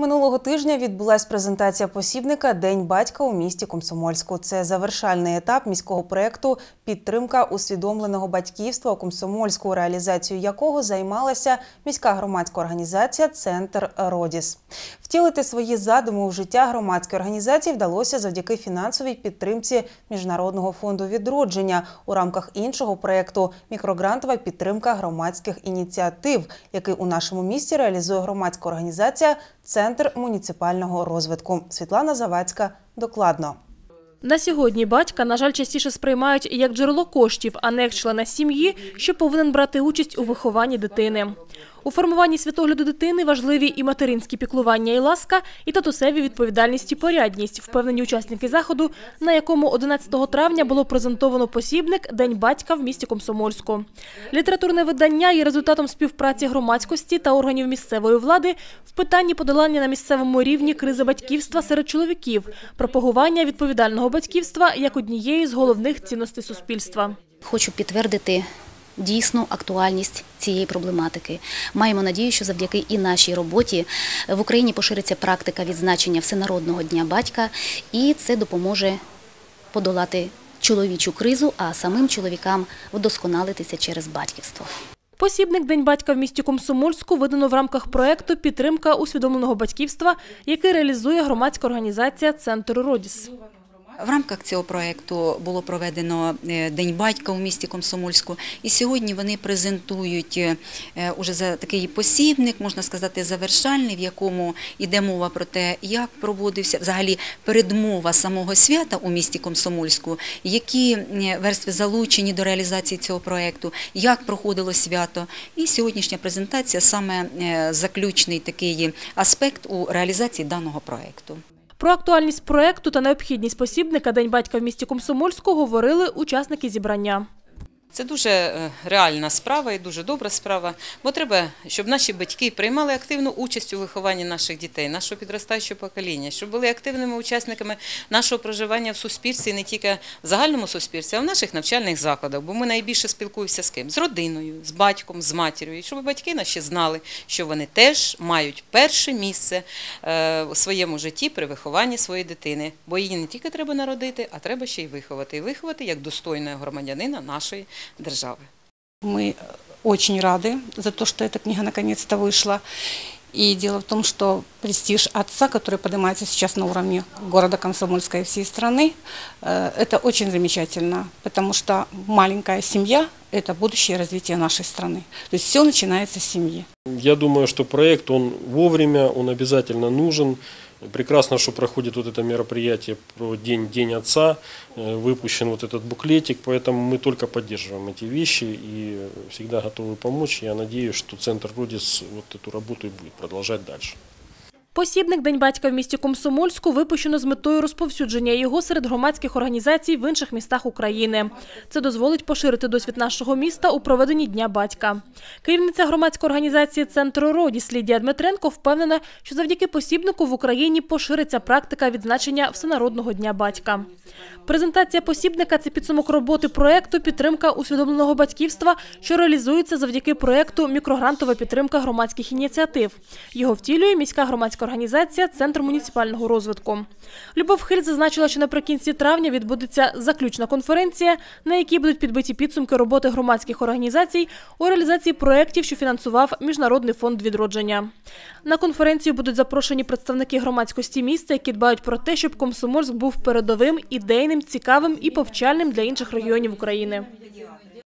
Минулого тижня відбулась презентація посібника День батька у місті Комсомольську. Це завершальний етап міського проєкту Підтримка усвідомленого батьківства у Комсомольську, реалізацією якого займалася міська громадська організація Центр Родіс. Втілити свої задуми у життя громадської організації вдалося завдяки фінансовій підтримці Міжнародного фонду відродження у рамках іншого проєкту Мікрогрантова підтримка громадських ініціатив, який у нашому місті реалізує громадська організація Центр муніципального розвитку. Світлана Завадська докладно. На сьогодні батька, на жаль, частіше сприймають як джерело коштів, а не як члена сім'ї, що повинен брати участь у вихованні дитини. У формуванні світогляду дитини важливі і материнські піклування і ласка, і татусеві відповідальність і порядність, впевнені учасники заходу, на якому 11 травня було презентовано посібник День батька в місті Комсомольську. Літературне видання є результатом співпраці громадськості та органів місцевої влади в питанні подолання на місцевому рівні кризи батьківства серед чоловіків, пропагування відповідального батьківства як однієї з головних цінностей суспільства. Хочу підтвердити дійсну актуальність цієї проблематики. Маємо надію, що завдяки і нашій роботі в Україні пошириться практика відзначення Всенародного дня батька, і це допоможе подолати чоловічу кризу, а самим чоловікам вдосконалитися через батьківство. Посібник День батька в місті Комсомольську видано в рамках проекту Підтримка усвідомленого батьківства, який реалізує громадська організація Центр Родіс. В рамках цього проєкту було проведено е, День батька у місті Комсомольську, і сьогодні вони презентують е, уже за такий посібник, можна сказати, завершальний, в якому йде мова про те, як проводився взагалі передмова самого свята у місті Комсомольську, які е, верстви залучені до реалізації цього проєкту, як проходило свято. І сьогоднішня презентація саме заключний такий аспект у реалізації даного проєкту. Про актуальність проекту та необхідність посібника День батька в місті Комсомольську говорили учасники зібрання. Це дуже реальна справа і дуже добра справа, бо треба, щоб наші батьки приймали активну участь у вихованні наших дітей, нашого підростаючого покоління, щоб були активними учасниками нашого проживання в суспільстві, не тільки в загальному суспільстві, а в наших навчальних закладах. Бо ми найбільше спілкуємося з ким? З родиною, з батьком, з матір'ю. І щоб батьки наші знали, що вони теж мають перше місце у своєму житті при вихованні своєї дитини. Бо її не тільки треба народити, а треба ще й виховати. І виховати як достойного громадянина нашої державы. Мы очень рады за то, что эта книга наконец-то вышла. И дело в том, что престиж отца, который поднимается сейчас на уровне города Комсомольска и всей страны, это очень замечательно, потому что маленькая семья – это будущее развитие нашей страны. То есть все начинается с семьи. Я думаю, что проект, он вовремя, он обязательно нужен. Прекрасно, что проходит вот это мероприятие про День, День Отца, выпущен вот этот буклетик, поэтому мы только поддерживаем эти вещи и всегда готовы помочь. Я надеюсь, что Центр Родис вот эту работу и будет продолжать дальше. Посібник День батька в місті Комсомольську випущено з метою розповсюдження його серед громадських організацій в інших містах України. Це дозволить поширити досвід нашого міста у проведенні Дня батька. Керівниця громадської організації Центру Родіс Лідія Дмитренко впевнена, що завдяки посібнику в Україні пошириться практика відзначення Всенародного дня батька. Презентація посібника це підсумок роботи проєкту Підтримка усвідомленого батьківства, що реалізується завдяки проєкту Мікрогрантова підтримка громадських ініціатив. Його втілює міська громадська організація Центр муніципального розвитку. Любов Хиль зазначила, що наприкінці травня відбудеться заключна конференція, на якій будуть підбиті підсумки роботи громадських організацій у реалізації проєктів, що фінансував Міжнародний фонд відродження. На конференцію будуть запрошені представники громадськості міста, які дбають про те, щоб Комсомольськ був передовим, ідейним, цікавим і повчальним для інших регіонів України.